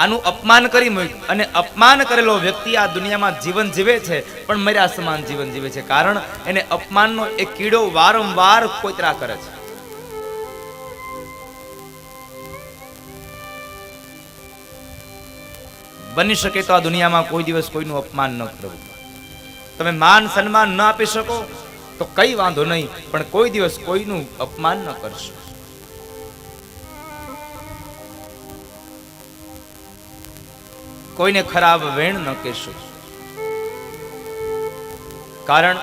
આનું અપમાન કરી મૂક્યું. અને અપમાન કરેલો વ્યક્તિ આ દુનિયામાં જીવન જીવે છે, પણ મર્યા સમાન જીવન જીવે છે. કારણ એને અપમાનનો એ કીડો વારંવાર કોતરા કરે છે. બની શકે તો આ દુનિયામાં કોઈ દિવસ કોઈનું અપમાન ન કરવું. તમે માન સન્માન ન આપી શકો, તો કઈ વાંધો નહીં, પણ કોઈ દિવસ કોઈનું અપમાન ન કરશો કોઈને ખરાબ વેણ ન કહેશું. કારણ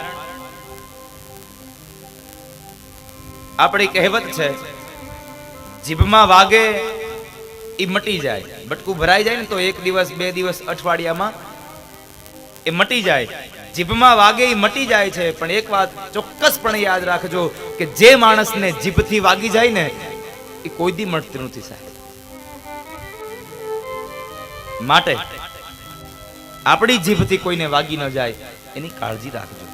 આપણી કહેવત છે, જીભમાં વાગે એ મટી જાય. બટકું ભરાઈ જાય ને તો એક દિવસ, બે દિવસ અઠવાડિયામાં એ મટી જાય. જીભમાં વાગે એ મટી જાય છે, પણ એક વાત ચોક્કસપણે યાદ રાખજો કે જે માણસને જીભથી વાગી જાય ને એ કોઈ દી મળતું નથી સાહેબ. માટે આપણી જીભથી કોઈને વાગી ન જાય, એની કાળજી રાખજો.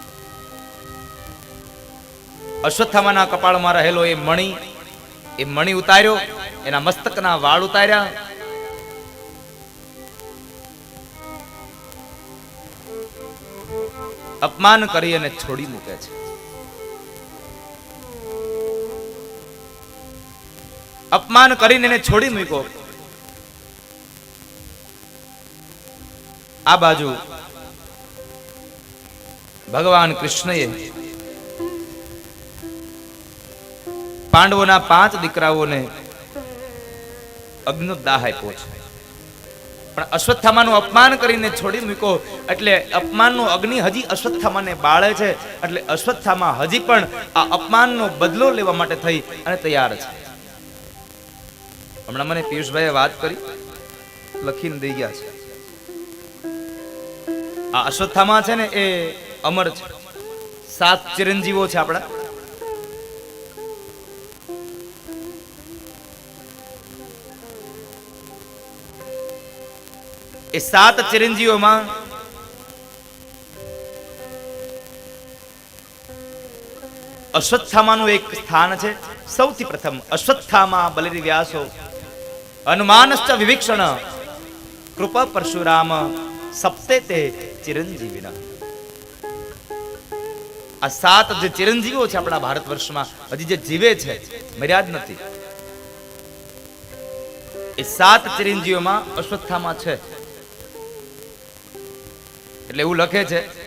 અશ્વત્થામાના કપાળમાં રહેલો એ મણી એ મણી ઉતાર્યો, એના મસ્તકના વાળ ઉતાર્યા. અપમાન કરી અને છોડી મૂકે છે. અપમાન કરીને એને છોડી મૂક્યો. આ બાજુ ભગવાન કૃષ્ણએ પાંડવોના પાંચ દીકરાઓને અગ્નિનો દાહ આપ્યો છે. પણ અશ્વત્થામાનું અપમાન કરીને છોડી મૂકો એટલે અપમાનનો અગ્નિ હજી અશ્વત્થામાને બાળે છે, એટલે અશ્વત્થામા હજી પણ આ અપમાનનો બદલો લેવા માટે થઈ અને તૈયાર છે. હમણાં મને પિયુષભાઈએ વાત કરી, લખીને દઈ ગયા છે. આ અશ્વત્થામા છે ને, એ અમર છે. સાત ચિરંજીવો છે આપણા. એ સાત ચિરંજીવોમાં અશ્વત્થામાનું એક સ્થાન છે. સૌથી પ્રથમ અશ્વત્થામા બલિરી વ્યાસો હનુમાનશ્ચ વિભીક્ષણ. કૃપ પરશુરામ સપ્તે તે ચિરંજીવીના. આ સાત જે ચિરંજીવો છે આપણા ભારત વર્ષમાં, હજી જે જીવે છે, મર્યાદ નથી. એ સાત ચિરંજીવીઓમાં અશ્વત્થામાં છે. એટલે એવું લખે છે